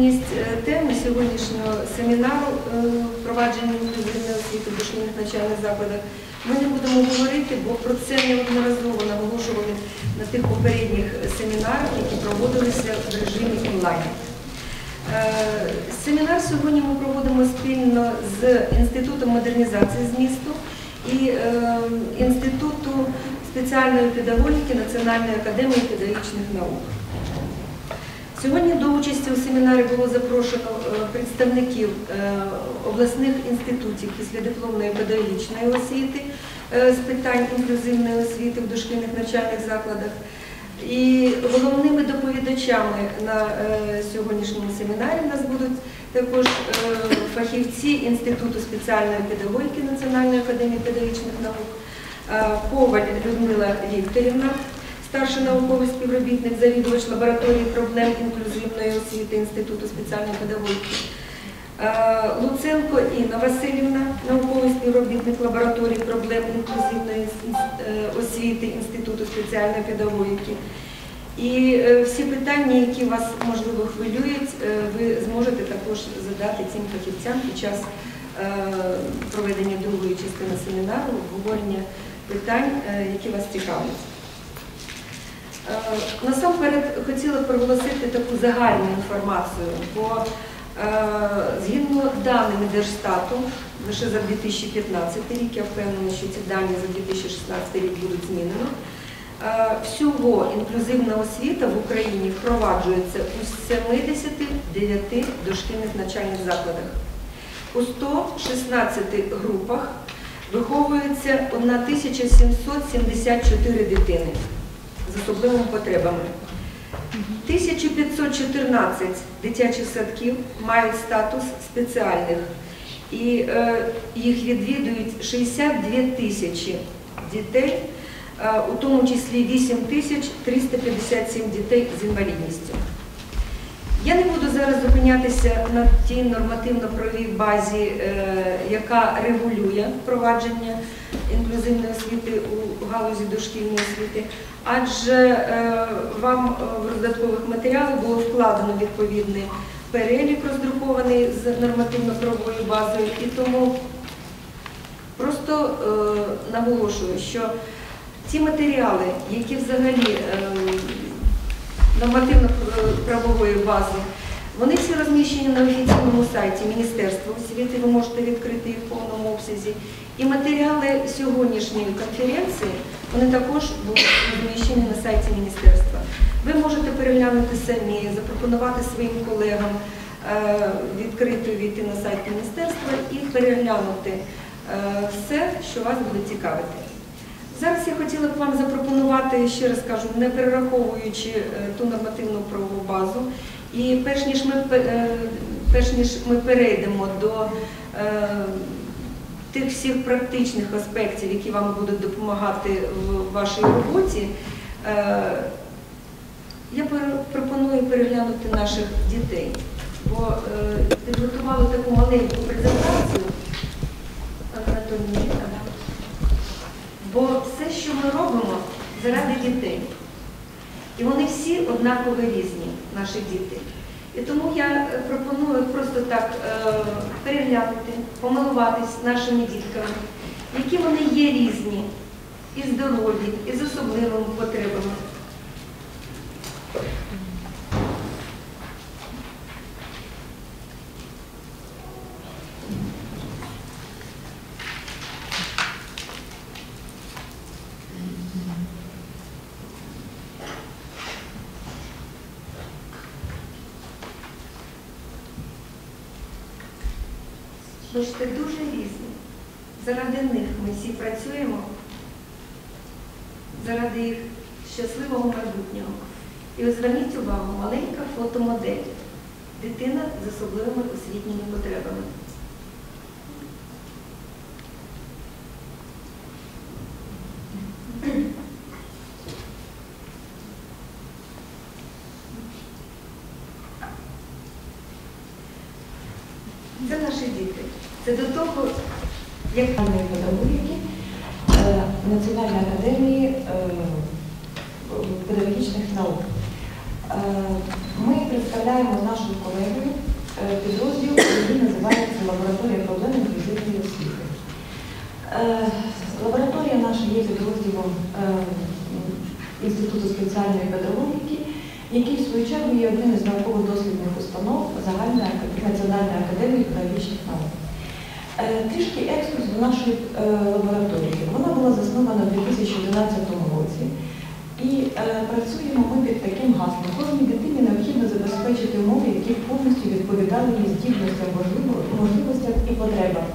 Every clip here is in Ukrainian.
сутність е, теми сьогоднішнього семінару е, впровадження інклюзивної освіти в дошкільних навчальних закладах ми не будемо говорити, бо про це неодноразово наголошували на тих попередніх семінарах, які проводилися в режимі онлайн. Е, Семінар сьогодні ми проводимо спільно з Інститутом модернізації змісту і е, Інституту спеціальної педагогіки Національної академії педагогічних наук. Сьогодні до участі у семінарі було запрошено е, представників е, обласних інститутів післядипломної педагогічної освіти е, з питань інклюзивної освіти в дошкільних навчальних закладах. І головними доповідачами на сьогоднішньому семінарі в нас будуть також фахівці Інституту спеціальної педагогіки Національної академії педагогічних наук, Коваль Людмила Вікторівна, старший науковий співробітник, завідувач лабораторії проблем інклюзивної освіти Інституту спеціальної педагогіки. Е, Луценко Інна Васильівна, науковий співробітник лабораторії проблем інклюзивної е, освіти Інституту спеціальної педагогіки. І е, всі питання, які вас можливо хвилюють, ви зможете також задати цим фахівцям під час проведення другої частини семінару, обговорення питань, які вас цікавлять. Е, Насамперед хотіла проголосити таку загальну інформацію, бо е, згідно даними Держстату, лише за 2015 рік, я впевнена, що ці дані за 2016 рік будуть змінено. е, Всього інклюзивна освіта в Україні впроваджується у 79 дошкільних навчальних закладах. У 116 групах виховується 1774 дитини з особливими потребами. 1514 дитячих садків мають статус спеціальних, і е, їх відвідують 62 тисячі дітей, е, у тому числі 8 тисяч 357 дітей з інвалідністю. Я не буду зараз зупинятися на тій нормативно-правовій базі, е, яка регулює впровадження інклюзивної освіти у галузі дошкільної освіти, адже е, вам е, в роздаткових матеріалах було вкладено відповідний перелік роздрукований з нормативно-правовою базою, і тому просто е, наголошую, що ті матеріали, які взагалі ем, нормативно-правової бази. Вони всі розміщені на офіційному сайті Міністерства освіти, ви можете відкрити їх в повному обсязі. І матеріали сьогоднішньої конференції вони також будуть розміщені на сайті міністерства. Ви можете переглянути самі, запропонувати своїм колегам е, відкрити війти на сайт міністерства і переглянути е, все, що вас буде цікавити. Зараз я хотіла б вам запропонувати, ще раз кажу, не перераховуючи е, ту нормативну правову базу. І перш ніж ми, перш ніж ми перейдемо до тих всіх практичних аспектів, які вам будуть допомагати в вашій роботі, е, я пропоную переглянути наших дітей. Бо е, підготували таку маленьку презентацію. Бо все, що ми робимо, заради дітей. І вони всі однаково різні, наші діти. І тому я е, пропоную просто так е, переглянути, помилуватись нашими дітками, які вони є різні, і здорові, і з особливими потребами. Бачите, дуже різні. Заради них ми всі працюємо, заради їх щасливого майбутнього. І ось зверніть увагу, маленька фотомодель. Дитина з особливими освітніми потребами. Це наші діти. Це до того, як Національної педагогіки е, Національної академії е, педагогічних наук. Е, Ми представляємо з нашою колегою соціальної педагогіки, який в свою чергу є одним із науково-дослідних установ Загальної ак- Національної академії педагогічних наук. Е, Трішки екскурс до нашої е, лабораторії. Вона була заснована у 2011 році. І е, працюємо ми під таким гаслом. Кожній дитині необхідно забезпечити умови, які повністю відповідали її здібностям, можливостям і потребам.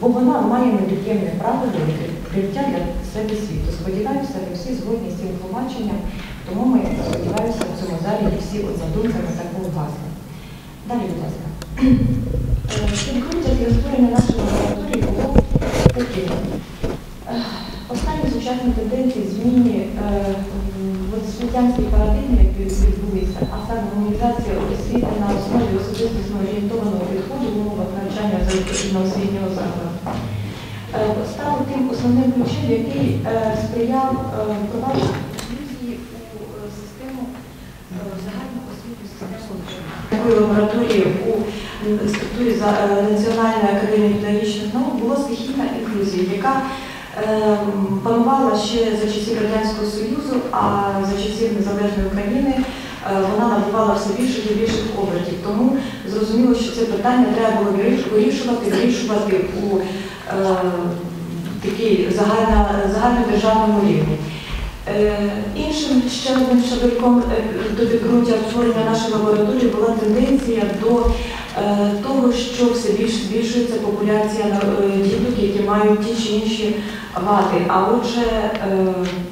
Бо вона має невід'ємне право до відкриття для себе світу. Сподіваюся, ви всі згодні з цим тлумаченням, тому ми сподіваюся в цьому залі і всі от за думками такого гасла. Далі, будь ласка. Підґрунтя для створення нашої лабораторії було таким. Е, Останні сучасні тенденції в зміні е, в освітянській парадигмі, які відбулися, а саме гуманізація освіти на основі особистісно орієнтованого підходу в умовах навчання за освітнього закладу, е, став тим основним ключем, який е, сприяв впровадженню інклюзії у е, систему е, загальну освітню систему. Такої лабораторії у структурі е, Національної академії педагогічних наук була стихійна інклюзія, яка е, панувала ще за часів Радянського Союзу, а за часів Незалежної України е, вона набувала все більше і більших обертів. Тому зрозуміло, що це питання треба було вирішувати, вирішувати у е, загально, загальнодержавному рівні. Е, Іншим ще одним шабельком е, до підґрунтя створення нашої лабораторії була тенденція до е, того, що все більше збільшується популяція діток, які мають ті чи інші вади. А отже,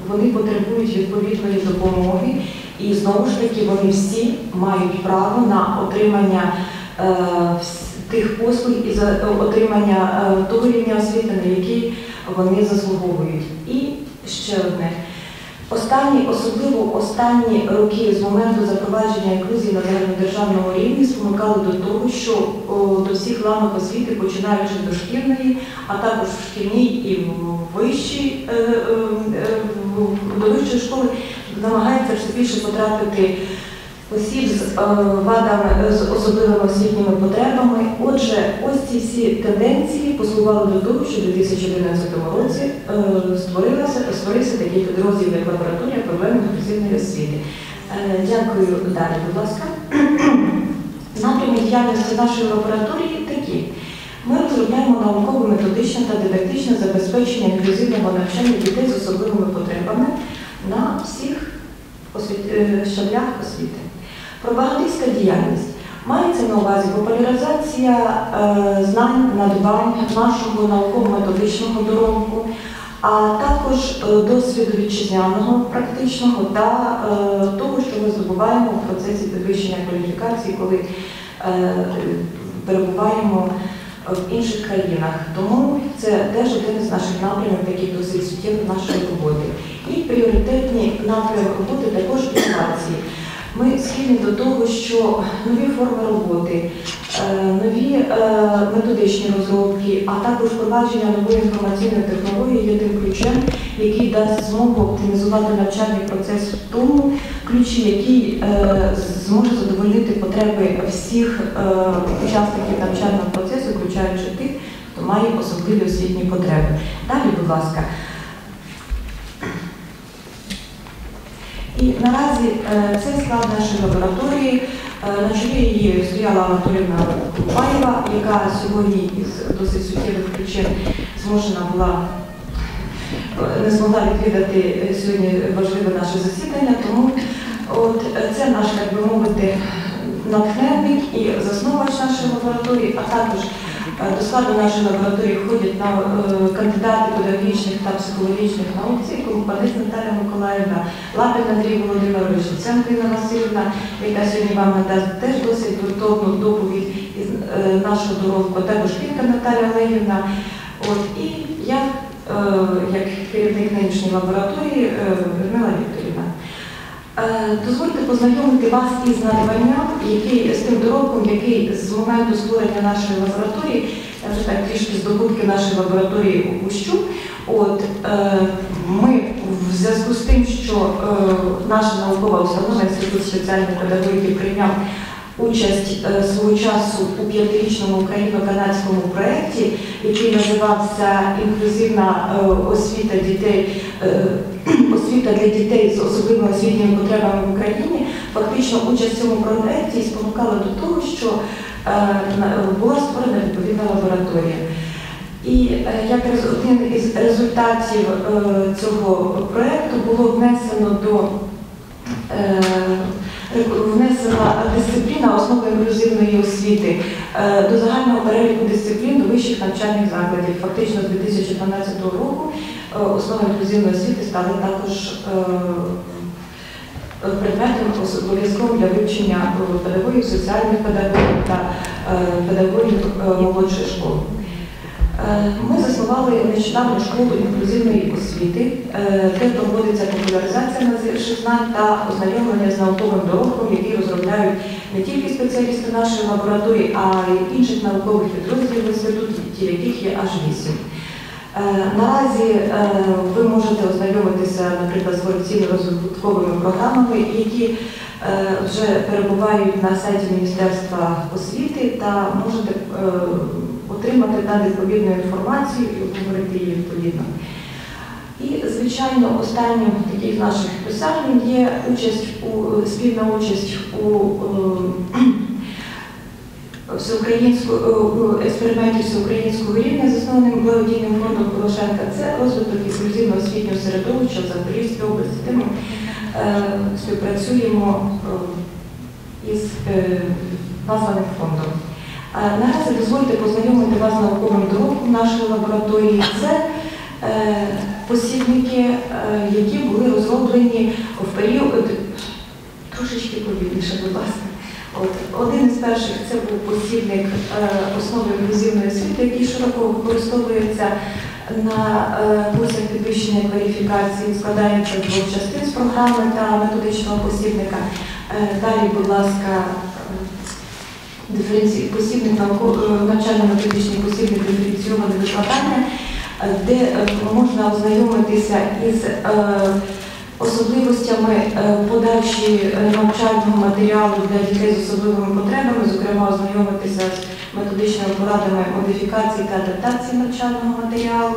вони потребують відповідної допомоги, і знову ж таки вони всі мають право на отримання тих послуг і за отримання того рівня освіти, на який вони заслуговують. І ще одне. Останні, особливо останні роки з моменту запровадження інклюзії на загальнодержавному рівні спонукали до того, що о, до всіх ланок освіти, починаючи до шкільної, а також в шкільній і в вищій, е, е, е, до вищої школи намагається все більше потрапити осіб з е, вадами, з особливими освітніми потребами. Отже, ось ці всі тенденції послугували до того, що в 2011 році е, створилася, створився такий підрозділ, як лабораторія проблем інклюзивної освіти. Е, Дякую далі, будь ласка. Напрями діяльності нашої лабораторії такі. Ми розробляємо науково-методичне та дидактичне забезпечення інклюзивного навчання дітей з особливими потребами на всіх е, щаблях освіти. Пропагандистська діяльність. Мається на увазі популяризація е, знань, надбань нашого науково-методичного доробку, а також е, досвіду вітчизняного практичного та е, того, що ми здобуваємо в процесі підвищення кваліфікації, коли е, перебуваємо в інших країнах. Тому це теж один із наших напрямів, який досить суттєвий нашої роботи. І пріоритетні напрями роботи також інновації. Ми схильні до того, що нові форми роботи, е, нові е, методичні розробки, а також впровадження нової інформаційної технології є тим ключем, який дасть змогу оптимізувати навчальний процес в тому ключі, який е, зможе задовольнити потреби всіх учасників навчального процесу, включаючи тих, хто має особливі освітні потреби. Далі, будь ласка. І наразі е, цей склад нашої лабораторії, е, на чолі її стояла Анатолівна Купаєва, яка сьогодні із досить суттєвих причин змушена була е, не змогла відвідати сьогодні важливе наше засідання. Тому от це наш, так би мовити, натхненник і засновувач нашої лабораторії, а також до складу нашої лабораторії входять на е, кандидати педагогічних та психологічних наук, це Компанець Наталя Миколаївна, Лапін Андрій Володимирович, Ценко Інна Васильівна, яка сьогодні вам надасть теж досить ґрунтовну доповідь із е, нашого доробку, також Кінка Наталя Олегівна. От, і я, е, як керівник нинішньої лабораторії, е, Вікторівна. Е, Дозвольте познайомити вас із надбанням, який з тим доробком, який з моменту створення нашої лабораторії, я вже так трішки здобутки нашої лабораторії опущу. От е, ми в зв'язку з тим, що е, наша наукова установа Інститут спеціальної педагогіки прийняв участь свого часу у п'ятирічному україно-канадському проєкті, який називався Інклюзивна освіта дітей, освіта для дітей з особливими освітніми потребами в Україні. Фактично участь в цьому проєкті спонукала до того, що е, була створена відповідна лабораторія. І е, як один із результатів е, цього проєкту було внесено до е, внесена дисципліна основи інклюзивної освіти е, до загального переліку дисциплін вищих навчальних закладів. Фактично з 2012 року е, основи інклюзивної освіти стали також е, предметом обов'язковим для вивчення е, педагогів, соціальних педагогів та педагогів молодшої школи. Ми заснували нещодавно школу інклюзивної освіти, де проводиться популяризація наших знань та ознайомлення з науковим доробком, який розробляють не тільки спеціалісти нашої лабораторії, а й інших наукових підрозділів інституту, яких є аж вісім. Е, Наразі е, ви можете ознайомитися, наприклад, з корупційно-розвитковими програмами, які е, вже перебувають на сайті Міністерства освіти, та можете отримати там відповідну інформацію і обговорити її відповідно. І, звичайно, останнім таких наших досягнень є участь у спільна участь у е, е, експерименті всеукраїнського рівня, заснованим благодійним фондом Порошенка. Це розвиток інклюзивного освітнього середовища в Запорізькій області. Де ми е, співпрацюємо е, із е, названим фондом. Е, Наразі дозвольте познайомити вас з науковим доробком нашої лабораторії. Це е, посібники, е, які були розроблені в період трошечки повільніше, будь ласка. От один із перших це був посібник е, основи інклюзивної освіти, який широко використовується на е, курсах підвищення кваліфікації, складається з двох частин з програми та методичного посібника. Далі, будь ласка, посібник навчально-методичний посібник диференційоване викладання, де е, можна ознайомитися із е, особливостями е, подачі навчального матеріалу для дітей з особливими потребами, зокрема ознайомитися з методичними порадами модифікації та адаптації навчального матеріалу.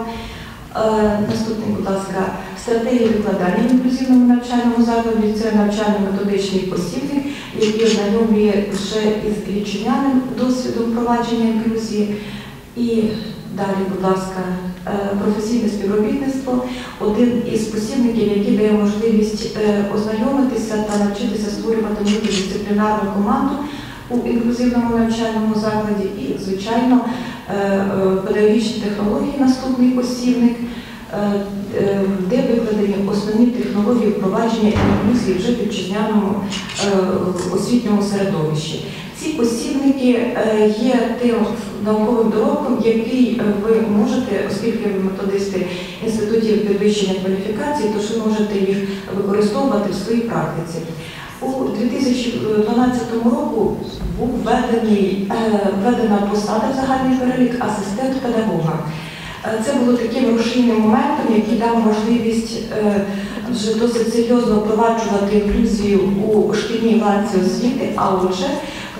Наступний, будь ласка, стратегія викладання в інклюзивному навчальному закладі це навчально-методичний посібник, який ознайомлює вже із вітчизняним досвідом впровадження інклюзії. І далі, будь ласка, професійне співробітництво один із посібників, який дає можливість е, ознайомитися та навчитися створювати мультидисциплінарну команду у інклюзивному навчальному закладі. І, звичайно, е, е, педагогічні технології, наступний посібник, е, е, де викладені основні технології впровадження інклюзії вже в вітчизняному е, освітньому середовищі. Ці посібники е, є тим науковим доробком, який е, ви можете, оскільки ви методисти інститутів підвищення кваліфікації, тож ви можете їх використовувати в своїй практиці. У 2012 року був введений, е, введена посада в загальний перелік асистент педагога. Е, Це було таким рушійним моментом, який дав можливість е, вже досить серйозно впроваджувати інклюзію у шкільній ланці освіти, а отже,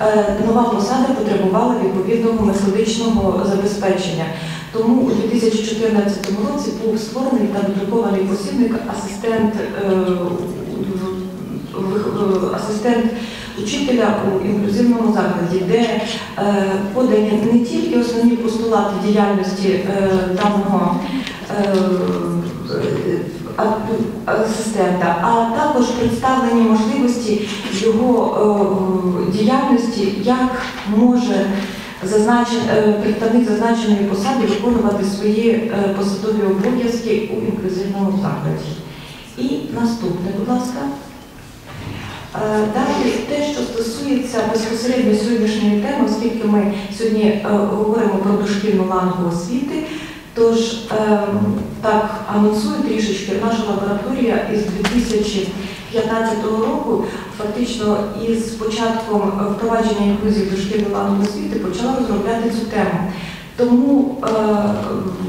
е, нова посада потребувала відповідного методичного забезпечення. Тому у 2014 році був створений та надрукований посібник асистент, асистент учителя у інклюзивному закладі, де е, подані не тільки основні постулати діяльності е, даного е, асистента, а також представлені можливості його діяльності, як може зазначен, представник зазначеної посади виконувати свої посадові обов'язки у інклюзивному закладі. І наступне, будь ласка. Е, Далі те, що стосується безпосередньо сьогоднішньої теми, оскільки ми сьогодні е, говоримо про дошкільну лангу освіти, тож е, так анонсую трішечки, наша лабораторія із 2015 року фактично із початком впровадження інклюзії в дошкільну лангу освіти почала розробляти цю тему. Тому е,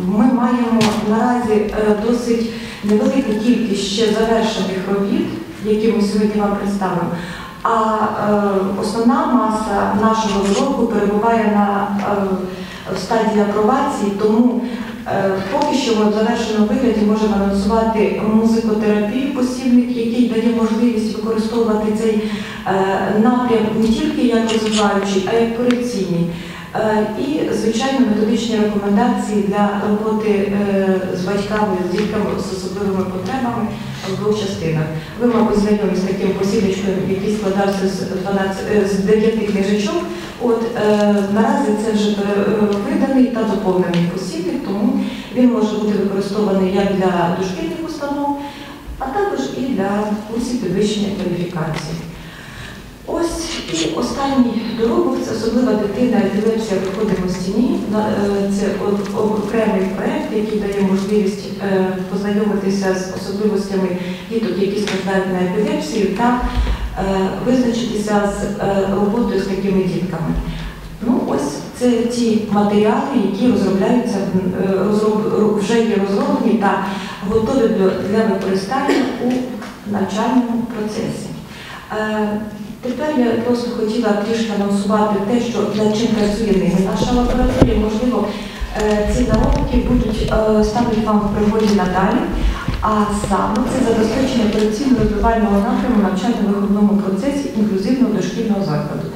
ми маємо наразі досить невелику кількість ще завершених робіт, які ми сьогодні вам представимо. А е, основна маса нашого виробку перебуває на е, стадії апробації, тому е, поки що ми в завершеному вигляді можемо анонсувати музикотерапію посібник, який дає можливість використовувати цей е, напрям не тільки як розвиваючий, а й корекційний. Е, І, звичайно, методичні рекомендації для роботи е, з батьками, з дітками з особливими потребами в двох частинах. Ви, мабуть, знайомі з таким посібничком, який складався з 12, е, з 9 книжечок. От наразі це вже виданий та доповнений посібник, тому він може бути використований як для дошкільних установ, а також і для курсів підвищення кваліфікації. Ось і останній доробок це особлива дитина епілепсія виходимо в стіні. Е, Це окремий проект, який дає можливість е, познайомитися з особливостями діток, які страждають на епілепсію, та е, визначитися з роботою з такими дітками. Ну, ось це ті матеріали, які розробляються розроб- вже є розроблені та готові для використання у навчальному процесі. Тепер я просто хотіла трішки анонсувати те, що над чим працює нині наша лабораторія. Можливо, е, ці наробки будуть е, ставити вам в пригоді надалі. А саме це забезпечення операційно-розвивального напряму навчально-виховному процесі інклюзивного дошкільного закладу.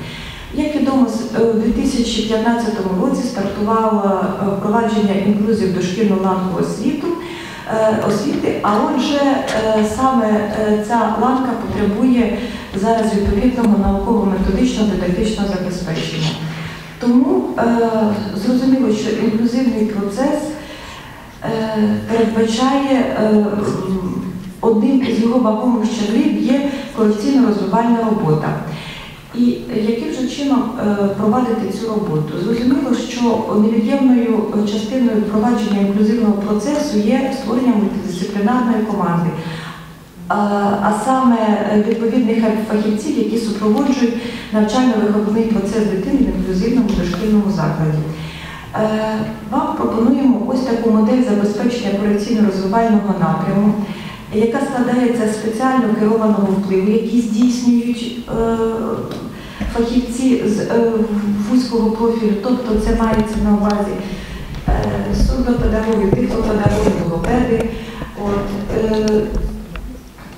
Як відомо, е, у 2015 році стартувало впровадження інклюзії в дошкільну ланку освіту, освіти, а отже, е, саме е, ця ланка потребує зараз відповідного науково-методичного дидактичного забезпечення. Тому е, зрозуміло, що інклюзивний процес е, передбачає е, одним із його вагомих щаблів є колекційно-розвивальна робота. І яким же чином е, провадити цю роботу? Зрозуміло, що невід'ємною частиною впровадження інклюзивного процесу є створення мультидисциплінарної команди, а, саме е, відповідних фахівців, які супроводжують навчально-виховний процес дитини в інклюзивному дошкільному закладі. Е, Вам пропонуємо ось таку модель забезпечення корекційно-розвивального напряму, яка складається з спеціально керованого впливу, який здійснюють е, фахівці з е, вузького профілю, тобто це мається на увазі е, сурдопедагоги, тифлопедагоги, логопеди, от, е,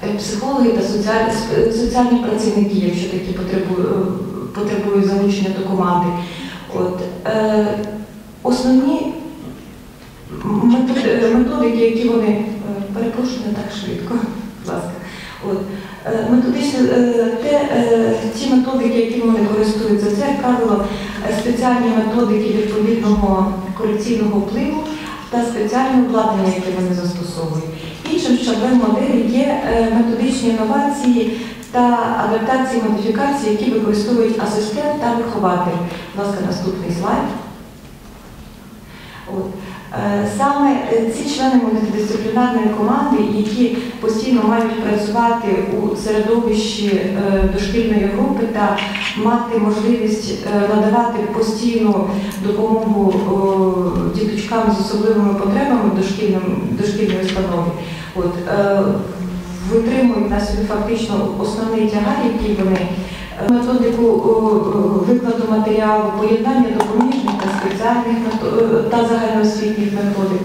е, психологи та соціальні, соціальні працівники, якщо такі потребують, потребують залучення до команди. От, е, основні методики, які вони е, перепрошую не так швидко, будь ласка. От, е, методичне, те, е, ті методики, які вони користуються, це, як правило, е, спеціальні методики відповідного корекційного впливу та спеціальне обладнання, яке вони застосовують. Іншим щаблем моделі є е, методичні інновації та адаптації модифікації, які використовують асистент та вихователь. Будь ласка, наступний слайд. От. Е, Саме е, ці члени мультидисциплінарної команди, які постійно мають працювати у середовищі е, дошкільної групи та мати можливість надавати постійну допомогу діточкам з особливими потребами дошкільній установі, от, витримують на собі фактично основний тягар, який вони методику викладу матеріалу, поєднання допоміжних та спеціальних е, та загальноосвітніх методик.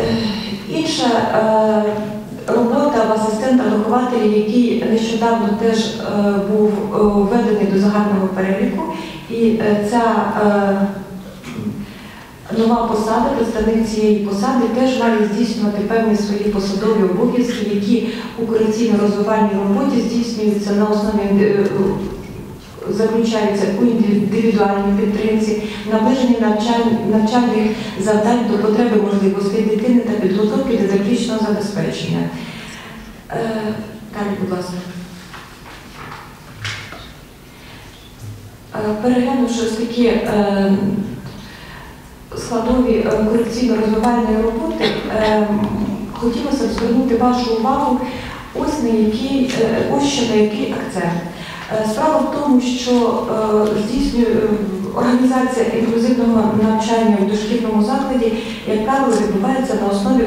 Е, Інша е, робота в асистента-вихователя, який нещодавно теж був введений до загального переліку, і ця нова посада, представник цієї посади, теж має здійснювати певні свої посадові обов'язки, які у корекційно-розвивальній роботі здійснюються на основі заключаються у індивідуальній підтримці, наближенні навчальних завдань до потреби можливостей дитини та підготовки до заключного забезпечення. Е, Далі, будь ласка. Е, Переглянувши такі е, складові е, корекційно-розвивальної роботи, е, хотілося б звернути вашу увагу ось на е, ось ще на який акцент. Е, Справа в тому, що е, здійснює е, організація інклюзивного навчання в дошкільному закладі, як правило, відбувається на основі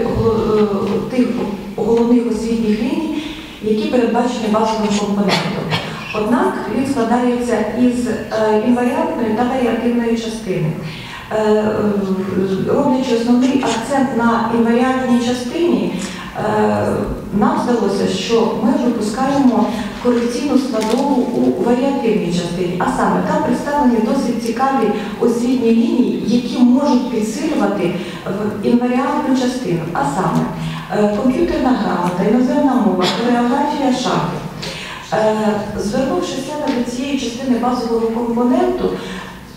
тих головних освітніх ліній, які передбачені базовим компонентом. Однак він складається із інваріантної та варіативної частини. Роблячи основний акцент на інваріантній частині, нам здалося, що ми випускаємо корекційну складову у варіативній частині, а саме там представлені досить цікаві освітні лінії, які можуть підсилювати інваріантну частину, а саме е, комп'ютерна грамота, іноземна мова, хореографія шахи. Е, Звернувшися до цієї частини базового компоненту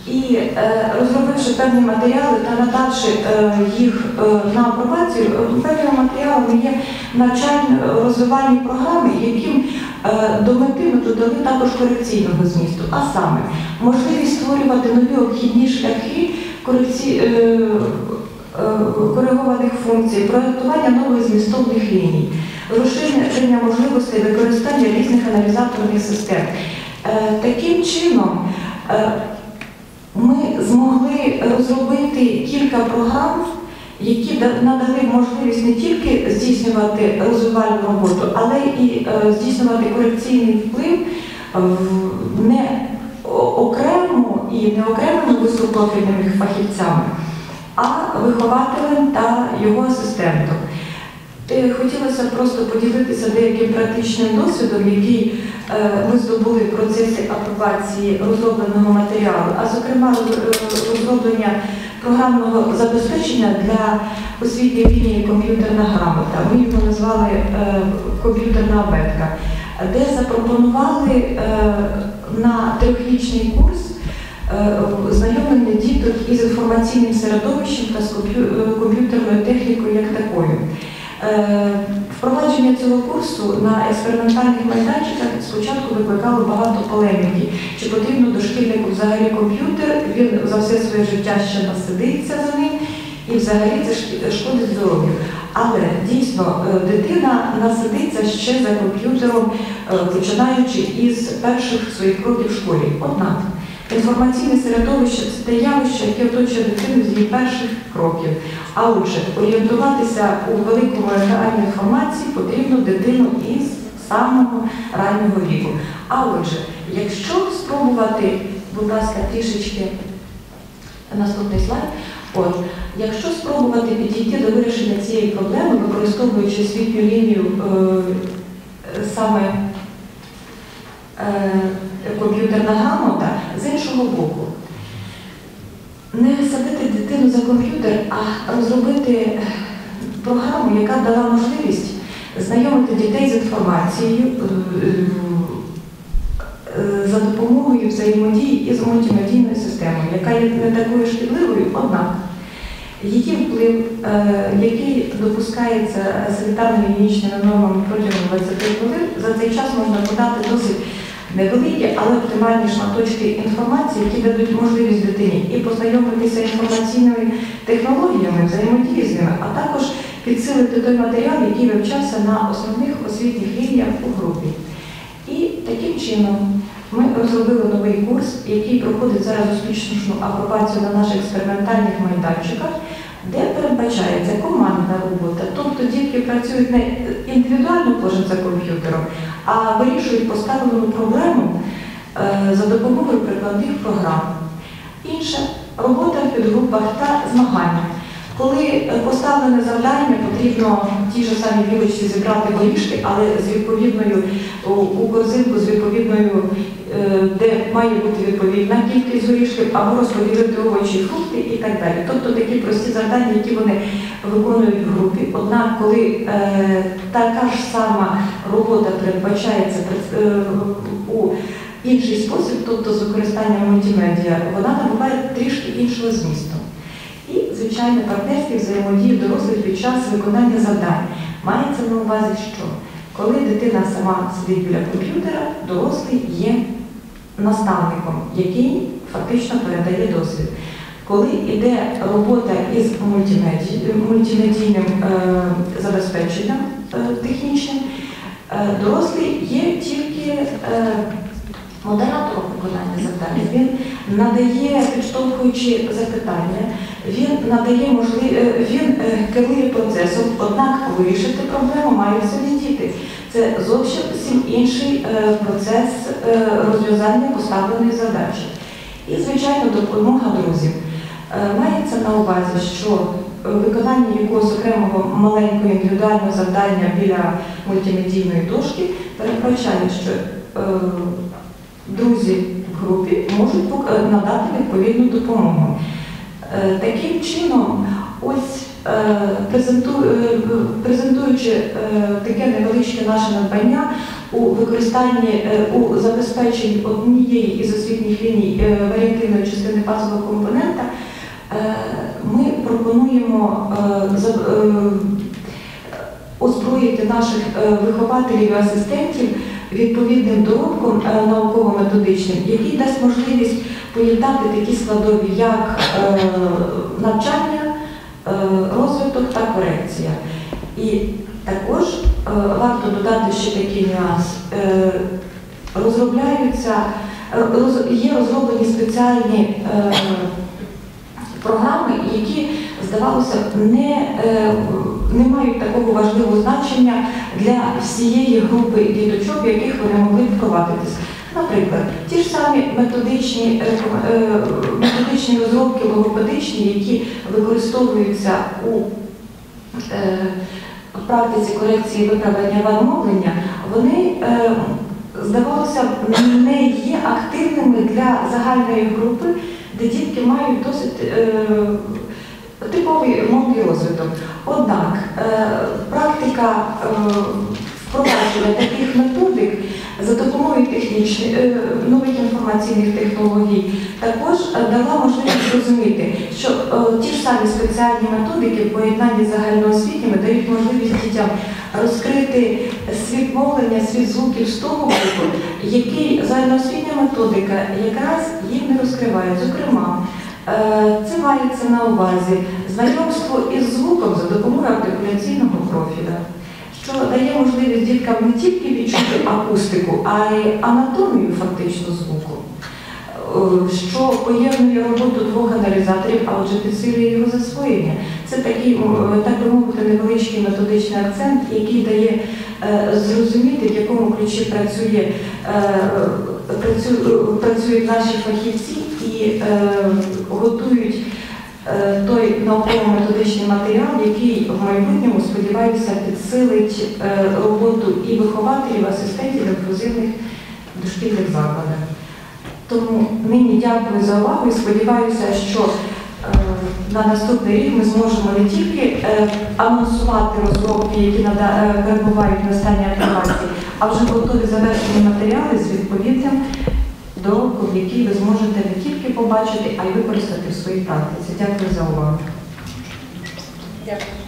і е, розробивши певні матеріали та надавши е, їх е, на апробацію, певними матеріалами є навчально-розвивальні програми, яким до мети ми додали також корекційного змісту, а саме можливість створювати нові обхідні шляхи коригованих функцій, проєктування нових змістовних ліній, розширення можливостей використання різних аналізаторних систем. Таким чином, ми змогли розробити кілька програм, які надали можливість не тільки здійснювати розвивальну роботу, але і е, здійснювати корекційний вплив не окремо і не окремими високопрофільними фахівцями, а вихователем та його асистентом. Е, Хотілося просто поділитися деяким практичним досвідом, який е, ми здобули в процесі апробації розробленого матеріалу, а зокрема е, розроблення програмного забезпечення для освітньої лінії комп'ютерна грамота. Ми його назвали комп'ютерна абетка, де запропонували на трьохрічний курс знайомлення діток із інформаційним середовищем та з комп'ютерною технікою як такою. Е, Впровадження цього курсу на експериментальних майданчиках спочатку викликало багато полеміки. Чи потрібно дошкільнику взагалі комп'ютер? Він за все своє життя ще насидиться за ним, і взагалі це шкодить здоров'ю. Але дійсно е, дитина насидиться ще за комп'ютером, е, починаючи із перших своїх кроків в школі. Однак інформаційне середовище це те явище, яке оточує дитину з її перших кроків. А отже, орієнтуватися у великому океані інформації потрібно дитину із самого раннього віку. А отже, якщо спробувати, будь ласка, трішечки наступний слайд. От, якщо спробувати підійти до вирішення цієї проблеми, використовуючи освітню лінію е, саме е, комп'ютерна грамота, з іншого боку, не садити дитину за комп'ютер, а розробити е, програму, яка дала можливість знайомити дітей з інформацією е, е, за допомогою взаємодії із мультимедійною системою, яка є не такою шкідливою, однак її вплив, який допускається санітарно-гігієнічними нормами протягом 20 хвилин, за цей час можна подати досить невеликі, але оптимальні шматочки інформації, які дадуть можливість дитині і познайомитися інформаційними технологіями, взаємодії з ними, а також підсилити той матеріал, який вивчався на основних освітніх лініях у групі. І таким чином ми розробили новий курс, який проходить зараз успішну апробацію на наших експериментальних майданчиках, де передбачається командна робота. Тобто дітки працюють не індивідуально кожен за комп'ютером, а вирішують поставлену проблему е, за допомогою прикладних програм. Інша робота в підгрупах та змагання. Коли поставлене завдання, потрібно ті ж самі вілочці зібрати горішки, але з відповідною у, корзинку з відповідною, де має бути відповідна кількість горішків, або розподілити овочі, фрукти і так далі. Тобто такі прості завдання, які вони виконують в групі. Однак, коли е, така ж сама робота передбачається е, у інший спосіб, тобто з використанням мультимедіа, вона набуває трішки іншого змісту. І, звичайно, партнерські взаємодії дорослих під час виконання завдань. Мається на увазі, що коли дитина сама сидить біля комп'ютера, дорослий є наставником, який фактично передає досвід. Коли йде робота із мультимедійним е, забезпеченням е, технічним, е, дорослий є тільки модератором виконання завдань. Він надає, підштовхуючи запитання, він надає можливість, він керує процесом, однак вирішити проблему мають самі діти. Це зовсім інший е, процес е, розв'язання поставленої задачі. І, звичайно, допомога друзів. Е, Мається на увазі, що виконання якогось окремого маленького індивідуального завдання біля мультимедійної дошки передбачає, що друзі в групі можуть надати відповідну допомогу. Таким чином, ось презентуючи е, таке невеличке наше надбання у використанні е, у забезпеченні однієї із освітніх ліній е, варіативної частини базового компонента, е, ми пропонуємо е, е, озброїти наших е, вихователів і асистентів відповідним доробком е, науково-методичним, який дасть можливість поєднати такі складові, як е, навчання, е, розвиток та корекція. І також е, варто додати ще такий нюанс. Е, Розробляються, е, роз- є розроблені спеціальні е, програми, які, здавалося, не, е, не мають такого важливого значення для всієї групи діточок, в яких вони могли б впровадитися. Наприклад, ті ж самі методичні, е, методичні розробки логопедичні, які використовуються у е, практиці корекції виправлення вад мовлення, вони, е, здавалося б, не є активними для загальної групи, де дітки мають досить типовий мовний розвиток. Однак практика впровадження таких методик за допомогою технічних е, нових інформаційних технологій також дала можливість зрозуміти, що е, ті ж самі спеціальні методики в поєднанні загальноосвітніми дають можливість дітям розкрити світ мовлення, світ звуків з того боку, який загальноосвітня методика якраз їх не розкриває. Зокрема, е, це мається на увазі знайомство із звуком за допомогою артикуляційного профіля, що дає можливість діткам не тільки відчути акустику, а й анатомію фактично звуку, е, що поєднує роботу двох аналізаторів, а отже підсилює його засвоєння. Це такий, так би мовити, невеличкий методичний акцент, який дає е, зрозуміти, в якому ключі працює, е, працюють наші фахівці і е, готують е, той науково-методичний матеріал, який в майбутньому, сподіваюся, підсилить е, роботу і вихователів, асистентів в інклюзивних дошкільних закладах. Тому нині дякую за увагу і сподіваюся, що е, на наступний рік ми зможемо не тільки е, анонсувати розробки, які е, перебувають на стані апробації, а вже готові завершені матеріали з відповідним доробком, який ви зможете не тільки побачити, а й використати в своїй практиці. Дякую за увагу. Дякую.